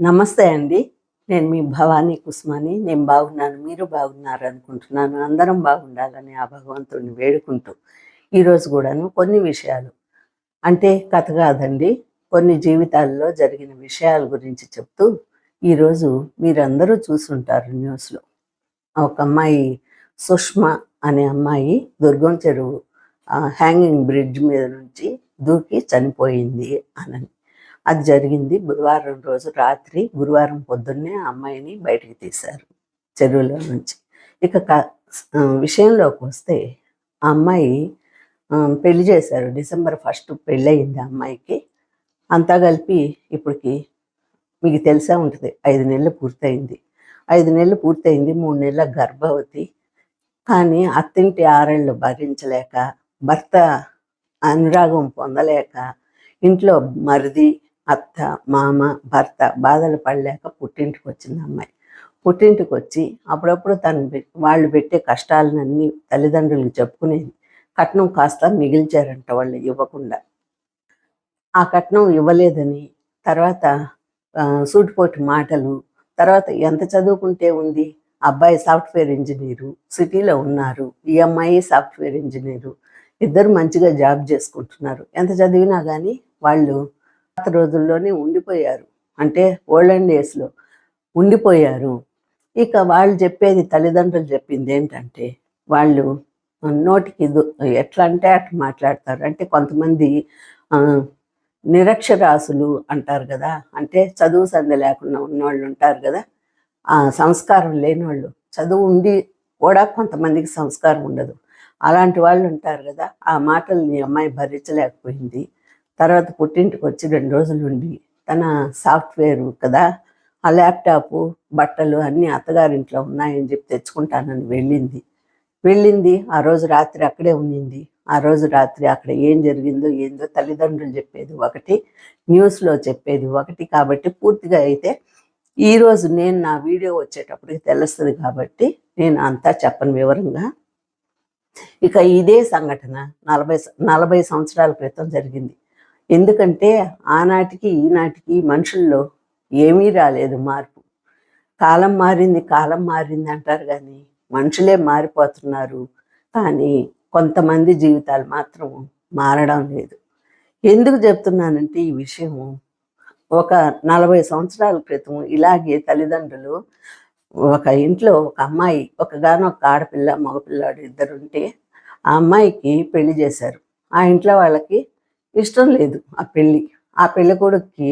నమస్తే అండి. నేను మీ భవానీ కుస్మాని. నేను బాగున్నాను. మీరు బాగున్నారు అనుకుంటున్నాను. అందరం బాగుండాలని ఆ భగవంతుడిని వేడుకుంటూ ఈరోజు కూడాను కొన్ని విషయాలు. అంటే కథ కాదండి. కొన్ని జీవితాల్లో జరిగిన విషయాల గురించి చెప్తూ ఈరోజు మీరందరూ చూసుంటారు న్యూస్లో. ఒక అమ్మాయి సుష్మా అనే అమ్మాయి దుర్గం చెరువు ఆ, హ్యాంగింగ్ బ్రిడ్జ్ మీద నుంచి దూకి చనిపోయింది అని. అది జరిగింది. బుధవారం రోజు రాత్రి గురువారం పొద్దున్నే ఆ అమ్మాయిని బయటికి తీశారు చెరువులో నుంచి. ఇక ఆ, విషయంలోకి వస్తే ఆ అమ్మాయి పెళ్ళి చేశారు. డిసెంబర్ ఫస్ట్ పెళ్ళయింది ఆ అమ్మాయికి. అంతా కలిపి ఇప్పటికి మీకు తెలిసే ఉంటుంది ఐదు నెలలు పూర్తయింది. ఐదు నెలలు పూర్తయింది మూడు నెలల గర్భవతి. కానీ అత్తింటి ఆరేళ్ళు భరించలేక భర్త అనురాగం పొందలేక ఇంట్లో మరిది అత్త మామ భర్త బాధలు పడలేక పుట్టింటికి వచ్చింది అమ్మాయి. పుట్టింటికి వచ్చి అప్పుడప్పుడు తను వాళ్ళు పెట్టే కష్టాలన్నీ తల్లిదండ్రులకు చెప్పుకునేది కట్నం కాస్త మిగిల్చారంట వాళ్ళు ఇవ్వకుండా. ఆ కట్నం ఇవ్వలేదని తర్వాత సూటిపోటు మాటలు తర్వాత ఎంత చదువుకుంటే ఉంది? అబ్బాయి సాఫ్ట్వేర్ ఇంజనీరు సిటీలో ఉన్నారు ఈ అమ్మాయి సాఫ్ట్వేర్ ఇంజనీరు ఇద్దరు మంచిగా జాబ్ చేసుకుంటున్నారు. ఎంత చదివినా కానీ వాళ్ళు రోజుల్లోనే ఉండిపోయారు. అంటే ఓల్డెన్ డేస్లో ఉండిపోయారు. ఇక వాళ్ళు చెప్పేది తల్లిదండ్రులు చెప్పింది ఏంటంటే వాళ్ళు నోటికి ఎట్లా అంటే అట్లా మాట్లాడతారు. అంటే కొంతమంది నిరక్షరాసులు అంటారు కదా. అంటే చదువు సంధి లేకుండా ఉన్నవాళ్ళు ఉంటారు కదా. ఆ సంస్కారం లేని వాళ్ళు చదువు ఉండి కూడా కొంతమందికి సంస్కారం ఉండదు. అలాంటి వాళ్ళు ఉంటారు కదా. ఆ మాటలు నీ అమ్మాయి భరించలేకపోయింది. తర్వాత పుట్టింటికి వచ్చి రెండు రోజులు ఉండి తన సాఫ్ట్వేర్ కదా ఆ ల్యాప్టాప్ బట్టలు అన్నీ అత్తగారింట్లో ఉన్నాయని చెప్పి తెచ్చుకుంటానని వెళ్ళింది. వెళ్ళింది ఆ రోజు రాత్రి అక్కడే ఉండింది. ఆ రోజు రాత్రి అక్కడ ఏం జరిగిందో ఏందో తల్లిదండ్రులు చెప్పేది ఒకటి న్యూస్లో చెప్పేది ఒకటి. కాబట్టి పూర్తిగా అయితే ఈరోజు నేను నా వీడియో వచ్చేటప్పటికి తెలుస్తుంది కాబట్టి నేను అంతా చెప్పను వివరంగా. ఇక ఇదే సంఘటన నలభై నలభై సంవత్సరాల క్రితం జరిగింది. ఎందుకంటే ఆనాటికి ఈనాటికి మనుషుల్లో ఏమీ రాలేదు మార్పు. కాలం మారింది కాలం మారింది అంటారు కానీ మనుషులే మారిపోతున్నారు. కానీ కొంతమంది జీవితాలు మాత్రం మారడం లేదు. ఎందుకు చెప్తున్నానంటే ఈ విషయం ఒక నలభై సంవత్సరాల క్రితం ఇలాగే తల్లిదండ్రులు ఒక ఇంట్లో ఒక అమ్మాయి ఒకగానో ఒక ఆడపిల్ల మగపిల్లాడు ఇద్దరు ఉంటే ఆ అమ్మాయికి పెళ్ళి చేశారు. ఆ ఇంట్లో వాళ్ళకి ఇష్టం లేదు ఆ పెళ్ళి. ఆ పెళ్ళి కొడుక్కి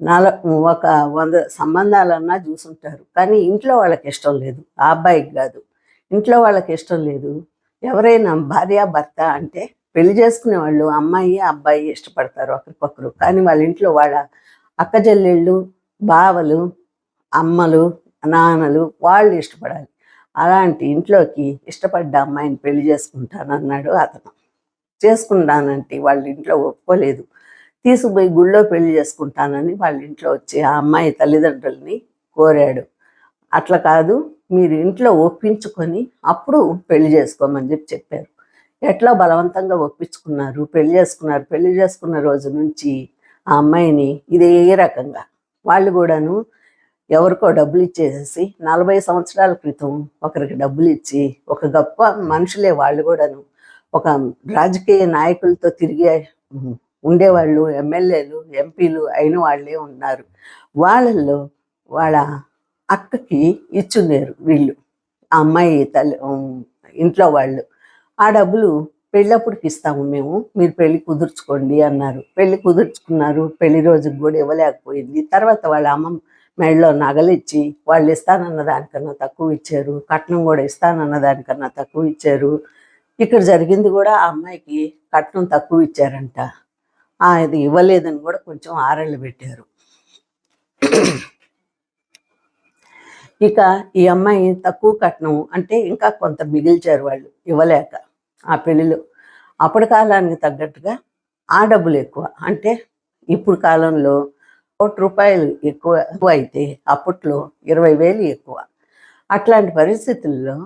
నాల ఒక వంద సంబంధాలన్నా చూసుంటారు. కానీ ఇంట్లో వాళ్ళకి ఇష్టం లేదు. ఆ అబ్బాయికి కాదు. ఇంట్లో వాళ్ళకి ఇష్టం లేదు. ఎవరైనా భార్య భర్త అంటే పెళ్ళి చేసుకునే వాళ్ళు అమ్మాయి అబ్బాయి ఇష్టపడతారు ఒకరికొకరు. కానీ వాళ్ళ ఇంట్లో వాళ్ళ అక్క చెల్లెళ్ళు బావలు అమ్మలు నాన్నలు వాళ్ళు ఇష్టపడాలి. అలాంటి ఇంట్లోకి ఇష్టపడ్డ అమ్మాయిని పెళ్ళి చేసుకుంటానన్నాడు అతను. చేసుకుంటానంటే వాళ్ళ ఇంట్లో ఒప్పుకోలేదు. తీసుకుపోయి గుళ్ళో పెళ్ళి చేసుకుంటానని వాళ్ళ ఇంట్లో వచ్చి ఆ అమ్మాయి తల్లిదండ్రుల్ని కోరాడు. అట్లా కాదు మీరు ఇంట్లో ఒప్పించుకొని అప్పుడు పెళ్ళి చేసుకోమని చెప్పి చెప్పారు. ఎట్లా బలవంతంగా ఒప్పించుకున్నారు? పెళ్ళి చేసుకున్నారు. పెళ్ళి చేసుకున్న రోజు నుంచి ఆ అమ్మాయిని ఇదే రకంగా వాళ్ళు కూడాను ఎవరికో డబ్బులు ఇచ్చేసేసి నలభై సంవత్సరాల క్రితం ఒకరికి డబ్బులు ఇచ్చి ఒక గొప్ప మనుషులే వాళ్ళు కూడాను ఒక రాజకీయ నాయకులతో తిరిగే ఉండేవాళ్ళు ఎమ్మెల్యేలు ఎంపీలు అయిన వాళ్ళే ఉన్నారు. వాళ్ళల్లో వాళ్ళ అక్కకి ఇచ్చున్నారు వీళ్ళు. ఆ అమ్మాయి తల్లి ఇంట్లో వాళ్ళు. ఆ డబ్బులు పెళ్ళప్పుడికి ఇస్తాము మేము. మీరు పెళ్ళి కుదుర్చుకోండి అన్నారు. పెళ్ళి కుదుర్చుకున్నారు. పెళ్ళి రోజుకి కూడా ఇవ్వలేకపోయింది. తర్వాత వాళ్ళ అమ్మ మెడలో నగలు ఇచ్చి వాళ్ళు ఇస్తానన్న దానికన్నా తక్కువ ఇచ్చారు. కట్నం కూడా ఇస్తానన్న దానికన్నా తక్కువ ఇచ్చారు. ఇక్కడ జరిగింది కూడా ఆ అమ్మాయికి కట్నం తక్కువ ఇచ్చారంట. అది ఇది ఇవ్వలేదని కూడా కొంచెం ఆరళ్ళు పెట్టారు. ఇక ఈ అమ్మాయి తక్కువ కట్నం అంటే ఇంకా కొంత మిగిల్చారు వాళ్ళు ఇవ్వలేక ఆ పెళ్ళిలో అప్పటి కాలానికి తగ్గట్టుగా ఆ డబ్బులు ఎక్కువ అంటే ఇప్పుడు కాలంలో కోటి రూపాయలు ఎక్కువ ఎక్కువ అయితే అప్పట్లో ఇరవై వేలు ఎక్కువ. అట్లాంటి పరిస్థితుల్లో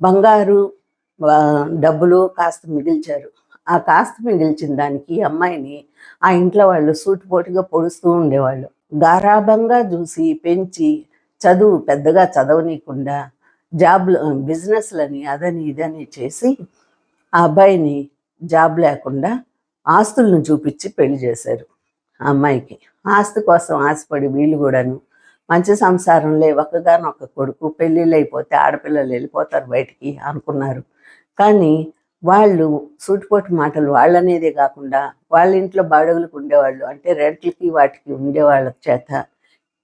బంగారు డబ్బులు కాస్త మిగిల్చారు. ఆ కాస్త మిగిల్చిన దానికి అమ్మాయిని ఆ ఇంట్లో వాళ్ళు సూటిపోటుగా పొడుస్తూ ఉండేవాళ్ళు. గారాభంగా చూసి పెంచి చదువు పెద్దగా చదవనీయకుండా జాబ్లు బిజినెస్లని అదని ఇదని చేసి ఆ అబ్బాయిని జాబ్ లేకుండా ఆస్తులను చూపించి పెళ్ళి చేశారు ఆ అమ్మాయికి. ఆస్తి కోసం ఆశపడి వీళ్ళు కూడాను మంచి సంసారంలో ఒకగానొక కొడుకు పెళ్ళిళ్ళు అయిపోతే ఆడపిల్లలు వెళ్ళిపోతారు బయటికి అనుకున్నారు. కానీ వాళ్ళు సూటిపోటు మాటలు వాళ్ళనేదే కాకుండా వాళ్ళ ఇంట్లో బాడుగులకు ఉండేవాళ్ళు అంటే రెంట్లకి వాటికి ఉండేవాళ్ళ చేత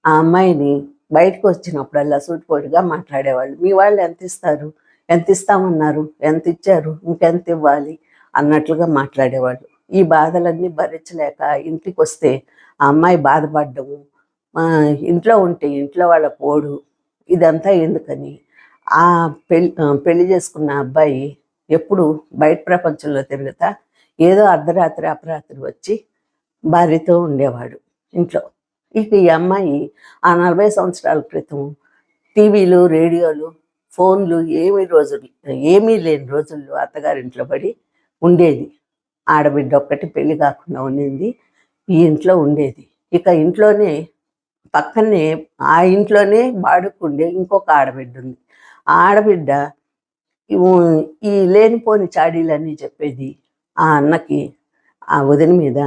ఆ అమ్మాయిని బయటకు వచ్చినప్పుడల్లా సూటిపోటుగా మాట్లాడేవాళ్ళు. మీ వాళ్ళు ఎంత ఇస్తారు? ఎంత ఇస్తామన్నారు? ఎంత ఇచ్చారు? ఇంకెంత ఇవ్వాలి? అన్నట్లుగా మాట్లాడేవాళ్ళు. ఈ బాధలన్నీ భరించలేక ఇంటికి వస్తే ఆ అమ్మాయి బాధపడ్డము ఇంట్లో ఉంటే ఇంట్లో వాళ్ళ పోడు ఇదంతా ఎందుకని? ఆ పెళ్ళి పెళ్ళి చేసుకున్న అబ్బాయి ఎప్పుడు బయట ప్రపంచంలో తిరుగుతా ఏదో అర్ధరాత్రి అపరాత్రి వచ్చి భార్యతో ఉండేవాడు ఇంట్లో. ఇక ఈ అమ్మాయి ఆ నలభై సంవత్సరాల క్రితం టీవీలు రేడియోలు ఫోన్లు ఏమి రోజులు ఏమీ లేని రోజుల్లో అత్తగారింట్లో పడి ఉండేది. ఆడబిడ్డ ఒక్కటి పెళ్ళి కాకుండా ఉండింది. ఈ ఇంట్లో ఉండేది. ఇక ఇంట్లోనే పక్కనే ఆ ఇంట్లోనే బాడుకుండే ఇంకొక ఆడబిడ్డ ఉంది. ఆ ఆడబిడ్డ ఈ- లేనిపోని చాడీలన్నీ చెప్పేది ఆ అన్నకి ఆ వదిన మీద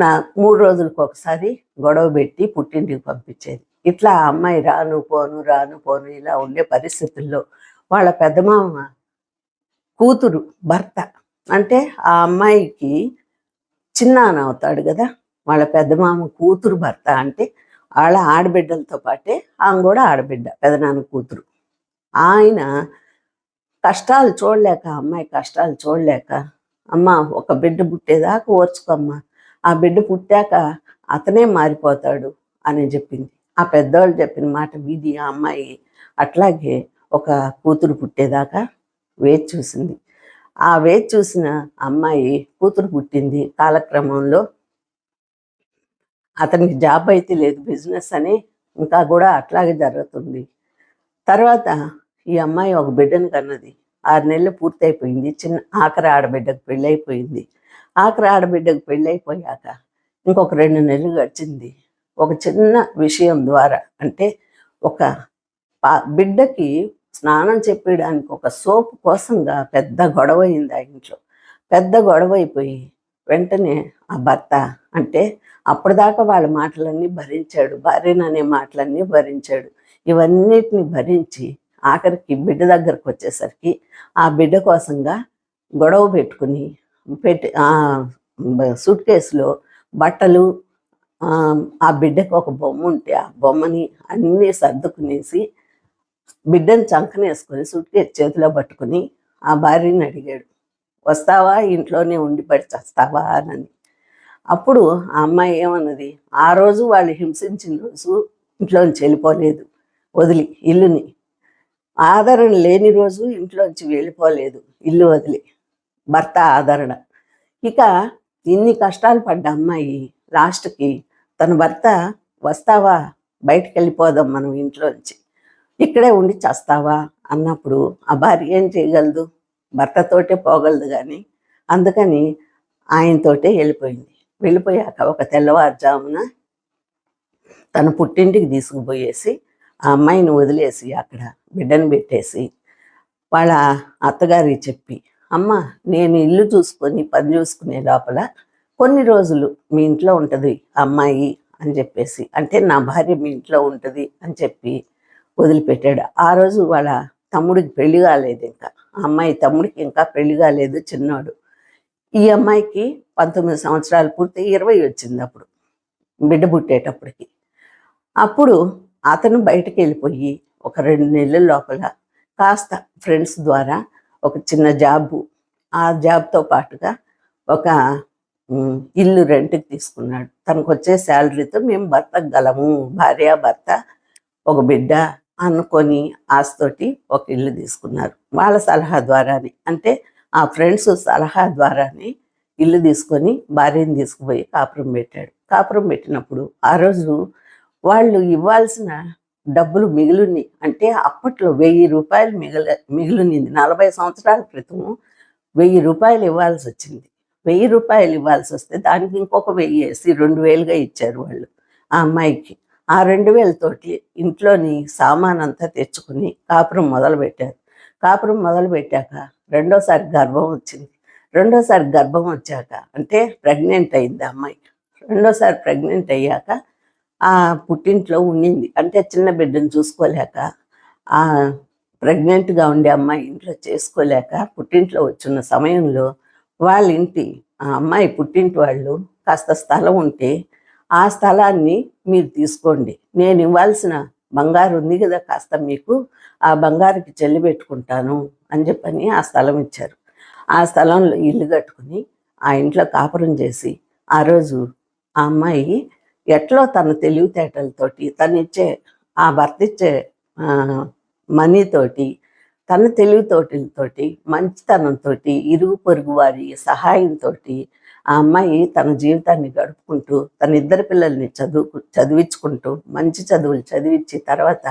నా మూడు రోజులకు ఒకసారి గొడవ పెట్టి పుట్టింటికి పంపించేది. ఇట్లా ఆ అమ్మాయి రాను పోను రాను పోను ఇలా ఉండే పరిస్థితుల్లో వాళ్ళ పెద్దమామ కూతురు భర్త అంటే ఆ అమ్మాయికి చిన్నాన్న అవుతాడు కదా వాళ్ళ పెద్దమామ కూతురు భర్త అంటే వాళ్ళ ఆడబిడ్డలతో పాటే ఆమె కూడా ఆడబిడ్డ పెదనాన్న కూతురు. ఆయన కష్టాలు చూడలేక అమ్మాయి కష్టాలు చూడలేక అమ్మ ఒక బిడ్డ పుట్టేదాకా ఓర్చుకోమ్మా. ఆ బిడ్డ పుట్టాక అతనే మారిపోతాడు అని చెప్పింది. ఆ పెద్దవాళ్ళు చెప్పిన మాట విధి ఆ అమ్మాయి అట్లాగే ఒక కూతురు పుట్టేదాకా వేచి చూసింది. ఆ వేచి చూసిన అమ్మాయి కూతురు పుట్టింది కాలక్రమంలో. అతనికి జాబ్ అయితే లేదు బిజినెస్ అని ఇంకా కూడా అట్లాగే జరుగుతుంది. తర్వాత ఈ అమ్మాయి ఒక బిడ్డను కన్నది. ఆరు నెలలు పూర్తయిపోయింది. చిన్న ఆఖరి ఆడబిడ్డకు పెళ్ళైపోయింది. ఆఖరి ఆడబిడ్డకు పెళ్ళైపోయాక ఇంకొక రెండు నెలలు గడిచింది. ఒక చిన్న విషయం ద్వారా అంటే ఒక బిడ్డకి స్నానం చెప్పడానికి ఒక సోపు కోసంగా పెద్ద గొడవ అయింది ఆ ఇంట్లో. పెద్ద గొడవ అయిపోయి వెంటనే ఆ భర్త అంటే అప్పటిదాకా వాళ్ళ మాటలన్నీ భరించాడు. భార్యననే మాటలన్నీ భరించాడు. ఇవన్నిటిని భరించి ఆఖరికి బిడ్డ దగ్గరకు వచ్చేసరికి ఆ బిడ్డ కోసంగా గొడవ పెట్టుకుని పెట్టి ఆ సూట్ కేసులో బట్టలు ఆ, బిడ్డకు ఒక బొమ్మ ఉంటే ఆ బొమ్మని అన్నీ సర్దుకునేసి బిడ్డని చంకనేసుకొని సూట్ కేసు చేతిలో పట్టుకుని ఆ భార్యని అడిగాడు వస్తావా? ఇంట్లోనే ఉండి పడి చస్తావా అని అప్పుడు ఆ అమ్మాయి ఏమన్నది ఆ రోజు వాళ్ళు హింసించిన రోజు ఇంట్లోంచి వెళ్ళిపోలేదు. వదిలి ఇల్లుని. ఆదరణ లేని రోజు ఇంట్లోంచి వెళ్ళిపోలేదు ఇల్లు వదిలి. భర్త ఆదరణ. ఇక ఇన్ని కష్టాలు పడ్డ అమ్మాయి లాస్ట్కి తన భర్త వస్తావా? బయటికి వెళ్ళిపోదాం మనం ఇంట్లోంచి. ఇక్కడే ఉండి చేస్తావా? అన్నప్పుడు ఆ భార్య ఏం చేయగలదు? భర్తతోటే పోగలదు కానీ అందుకని ఆయనతోటే వెళ్ళిపోయింది. వెళ్ళిపోయాక ఒక తెల్లవారుజామున తన పుట్టింటికి తీసుకుపోయేసి ఆ అమ్మాయిని వదిలేసి అక్కడ బిడ్డను పెట్టేసి వాళ్ళ అత్తగారికి చెప్పి అమ్మ నేను ఇల్లు చూసుకొని పని చూసుకునే లోపల కొన్ని రోజులు మీ ఇంట్లో ఉంటుంది అమ్మాయి అని చెప్పేసి అంటే నా భార్య మీ ఇంట్లో ఉంటుంది అని చెప్పి వదిలిపెట్టాడు. ఆ రోజు వాళ్ళ తమ్ముడికి పెళ్ళి కాలేదు ఇంకా. ఆ అమ్మాయి తమ్ముడికి ఇంకా పెళ్ళి కాలేదు చిన్నోడు. ఈ అమ్మాయికి పంతొమ్మిది సంవత్సరాలు పూర్తి ఇరవై వచ్చింది అప్పుడు బిడ్డ పుట్టేటప్పటికి. అప్పుడు అతను బయటకు వెళ్ళిపోయి ఒక రెండు నెలల లోపల కాస్త ఫ్రెండ్స్ ద్వారా ఒక చిన్న జాబు ఆ జాబ్తో పాటుగా ఒక ఇల్లు రెంట్కి తీసుకున్నాడు. తనకు వచ్చే శాలరీతో మేము బతకగలము భార్య భర్త ఒక బిడ్డ అనుకొని ఆశతోటి ఒక ఇల్లు తీసుకున్నారు. వాళ్ళ సలహా ద్వారానే. అంటే ఆ ఫ్రెండ్స్ సలహా ద్వారానే ఇల్లు తీసుకొని భార్యని తీసుకుపోయి కాపురం పెట్టాడు. కాపురం పెట్టినప్పుడు ఆ రోజు వాళ్ళు ఇవ్వాల్సిన డబ్బులు మిగిలిని అంటే అప్పట్లో వెయ్యి రూపాయలు మిగిలి మిగిలినింది నలభై సంవత్సరాల క్రితం వెయ్యి రూపాయలు ఇవ్వాల్సి వచ్చింది. వెయ్యి రూపాయలు ఇవ్వాల్సి వస్తే దానికి ఇంకొక వెయ్యి వేసి రెండు వేలుగా ఇచ్చారు వాళ్ళు ఆ అమ్మాయికి. ఆ రెండు వేలతోటి ఇంట్లోని సామాన్ అంతా తెచ్చుకుని కాపురం మొదలు పెట్టారు కాపురం మొదలు పెట్టాక రెండోసారి గర్భం వచ్చింది. రెండోసారి గర్భం వచ్చాక అంటే ప్రెగ్నెంట్ అయింది అమ్మాయి. రెండోసారి ప్రెగ్నెంట్ అయ్యాక ఆ పుట్టింట్లో ఉండింది. అంటే చిన్న బిడ్డను చూసుకోలేక ఆ ప్రెగ్నెంట్గా ఉండే అమ్మాయి ఇంట్లో చేసుకోలేక పుట్టింట్లో వచ్చిన సమయంలో వాళ్ళ ఇంటి ఆ అమ్మాయి పుట్టింటి వాళ్ళు కాస్త స్థలం ఉంటే ఆ స్థలాన్ని మీరు తీసుకోండి. నేను ఇవ్వాల్సిన బంగారు ఉంది కదా కాస్త మీకు ఆ బంగారుకి చెల్లి పెట్టుకుంటాను అని చెప్పని ఆ స్థలం ఇచ్చారు. ఆ స్థలంలో ఇల్లు కట్టుకుని ఆ ఇంట్లో కాపురం చేసి ఆ రోజు ఆ అమ్మాయి ఎట్లో తన తెలివితేటలతోటి తను ఇచ్చే ఆ భర్త ఇచ్చే మనీతోటి తన తెలివితోటితోటి మంచితనంతో ఇరుగు పొరుగు వారి సహాయంతో ఆ అమ్మాయి తన జీవితాన్ని గడుపుకుంటూ తన ఇద్దరు పిల్లల్ని చదువు చదివించుకుంటూ మంచి చదువులు చదివించి తర్వాత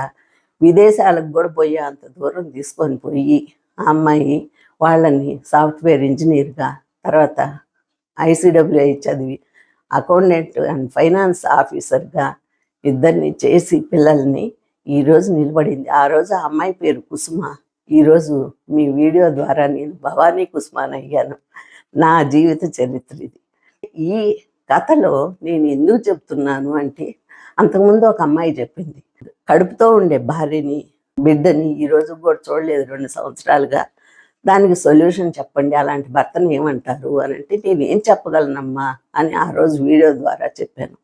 విదేశాలకు కూడా పోయి అంత దూరం తీసుకొని పోయి ఆ అమ్మాయి వాళ్ళని సాఫ్ట్వేర్ ఇంజనీర్గా తర్వాత ఐసీడబ్ల్యూఐ చదివి అకౌంటెంట్ అండ్ ఫైనాన్స్ ఆఫీసర్గా ఇద్దరిని చేసి పిల్లల్ని ఈరోజు నిలబడింది. ఆ రోజు ఆ అమ్మాయి పేరు కుసుమ. ఈరోజు మీ వీడియో ద్వారా నేను భవానీ కుసుమాన్ అయ్యాను. నా జీవిత చరిత్ర ఇది. ఈ కథలో నేను ఎందుకు చెప్తున్నాను అంటే అంతకుముందు ఒక అమ్మాయి చెప్పింది. కడుపుతో ఉండే భార్యని బిడ్డని ఈ రోజు కూడా చూడలేదు. రెండు సంవత్సరాలుగా దానికి సొల్యూషన్ చెప్పండి అలాంటి భర్తను ఏమంటారు అని అంటే నేను ఏం చెప్పగలనమ్మా అని ఆ రోజు వీడియో ద్వారా చెప్పాను.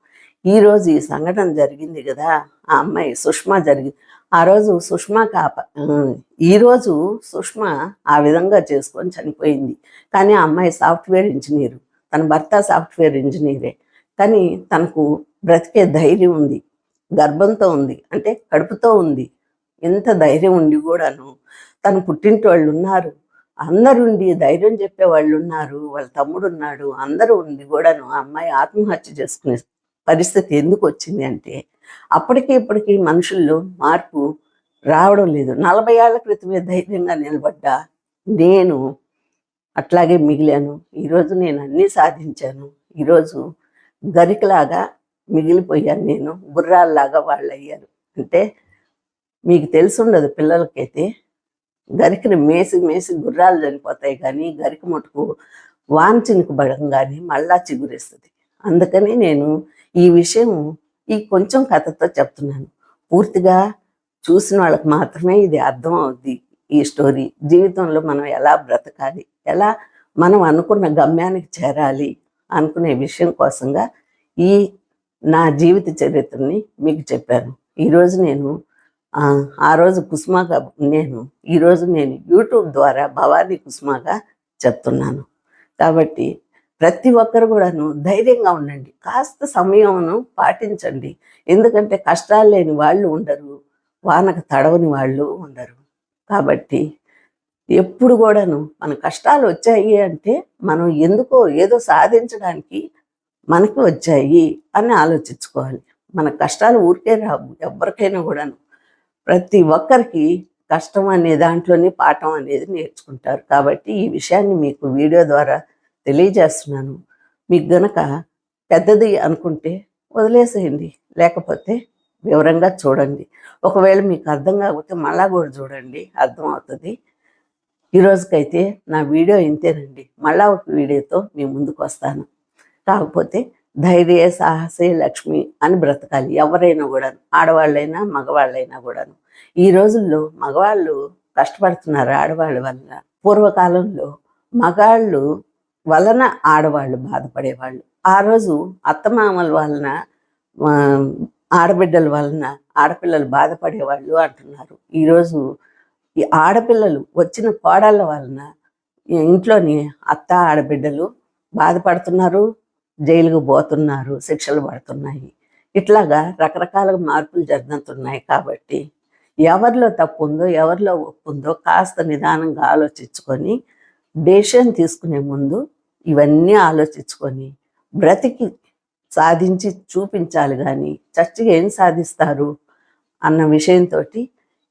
ఈ రోజు ఈ సంఘటన జరిగింది కదా ఆ అమ్మాయి సుష్మా జరిగింది ఆ రోజు సుష్మా కాప ఈరోజు సుష్మా ఆ విధంగా చేసుకొని చనిపోయింది. కానీ ఆ అమ్మాయి సాఫ్ట్వేర్ ఇంజనీరు తన భర్త సాఫ్ట్వేర్ ఇంజనీరే. కానీ తనకు బ్రతికే ధైర్యం ఉంది గర్భంతో ఉంది అంటే కడుపుతో ఉంది. ఎంత ధైర్యం ఉండి కూడాను తను పుట్టింటి వాళ్ళు ఉన్నారు. అందరు ఉండి ధైర్యం చెప్పే వాళ్ళు ఉన్నారు వాళ్ళ తమ్ముడు ఉన్నాడు అందరూ ఉండి కూడాను ఆ అమ్మాయి ఆత్మహత్య చేసుకునే పరిస్థితి ఎందుకు వచ్చింది అంటే అప్పటికి ఇప్పటికీ మనుషుల్లో మార్పు రావడం లేదు. నలభై ఏళ్ళ క్రితమే ధైర్యంగా నిలబడ్డా. నేను అట్లాగే మిగిలాను. ఈరోజు నేను అన్నీ సాధించాను. ఈరోజు గరికలాగా మిగిలిపోయాను నేను గుర్రాల్లాగా వాళ్ళు అయ్యారు అంటే మీకు తెలుసుండదు పిల్లలకైతే గరికని మేసి మేసి గుర్రాలు చనిపోతాయి కానీ గరిక మటుకు వాన్ కానీ మళ్ళా చిగురేస్తుంది. అందుకని నేను ఈ విషయం ఈ కొంచెం కథతో చెప్తున్నాను. పూర్తిగా చూసిన వాళ్ళకి మాత్రమే ఇది అర్థం అవుద్ది ఈ స్టోరీ. జీవితంలో మనం ఎలా బ్రతకాలి ఎలా మనం అనుకున్న గమ్యానికి చేరాలి అనుకునే విషయం కోసంగా ఈ నా జీవిత చరిత్రని మీకు చెప్పాను. ఈరోజు నేను ఆ, రోజు కుసుమాగా నేను ఈరోజు నేను యూట్యూబ్ ద్వారా భవానీ కుసుమాగా చెప్తున్నాను. కాబట్టి ప్రతి ఒక్కరు కూడాను ధైర్యంగా ఉండండి. కాస్త సమయమును పాటించండి. ఎందుకంటే కష్టాలు లేని వాళ్ళు ఉండరు వానకు తడవని వాళ్ళు ఉండరు. కాబట్టి ఎప్పుడు కూడాను మన కష్టాలు వచ్చాయి అంటే మనం ఎందుకో ఏదో సాధించడానికి మనకి వచ్చాయి అని ఆలోచించుకోవాలి. మన కష్టాలు ఊరికే రావు ఎవరికైనా కూడాను. ప్రతి ఒక్కరికి కష్టం అనే దాంట్లోనే పాఠం అనేది నేర్చుకుంటారు. కాబట్టి ఈ విషయాన్ని మీకు వీడియో ద్వారా తెలియజేస్తున్నాను. మీకు గనక పెద్దది అనుకుంటే వదిలేసేయండి. లేకపోతే వివరంగా చూడండి. ఒకవేళ మీకు అర్థం కాకపోతే మళ్ళా కూడా చూడండి. అర్థం అవుతుంది. ఈరోజుకైతే నా వీడియో ఇంతేనండి. మళ్ళా ఒక వీడియోతో మీ ముందుకు వస్తాను. కాకపోతే ధైర్య సాహసే లక్ష్మి అని బ్రతకాలి. ఎవరైనా కూడా ఆడవాళ్ళైనా మగవాళ్ళైనా కూడాను. ఈ రోజుల్లో మగవాళ్ళు కష్టపడుతున్నారు ఆడవాళ్ళ వల్ల పూర్వకాలంలో మగాళ్ళు వలన ఆడవాళ్ళు బాధపడేవాళ్ళు. ఆ రోజు అత్తమామల వలన ఆడబిడ్డల వలన ఆడపిల్లలు బాధపడేవాళ్ళు అంటున్నారు. ఈరోజు ఈ ఆడపిల్లలు వచ్చిన కోడళ్ళ వలన ఇంట్లోని అత్త ఆడబిడ్డలు బాధపడుతున్నారు. జైలుకు పోతున్నారు శిక్షలు పడుతున్నాయి. ఇట్లాగా రకరకాల మార్పులు జరుగుతున్నాయి కాబట్టి ఎవరిలో తప్పు ఉందో ఎవరిలో ఒప్పు ఉందో కాస్త నిదానంగా ఆలోచించుకొని డెసిషన్ తీసుకునే ముందు ఇవన్నీ ఆలోచించుకొని బ్రతికి సాధించి చూపించాలి కానీ చర్చగా ఏం సాధిస్తారు అన్న విషయంతో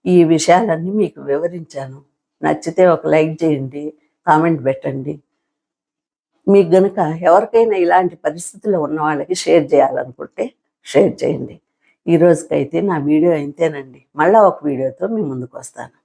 ఈ విషయాలన్నీ మీకు వివరించాను. నచ్చితే ఒక లైక్ చేయండి కామెంట్ పెట్టండి. మీకు గనుక ఎవరికైనా ఇలాంటి పరిస్థితుల్లో ఉన్న వాళ్ళకి షేర్ చేయాలనుకుంటే షేర్ చేయండి. ఈ రోజుకైతే నా వీడియో ఇంతేనండి. మళ్ళీ ఒక వీడియోతో మీ ముందుకు వస్తాను.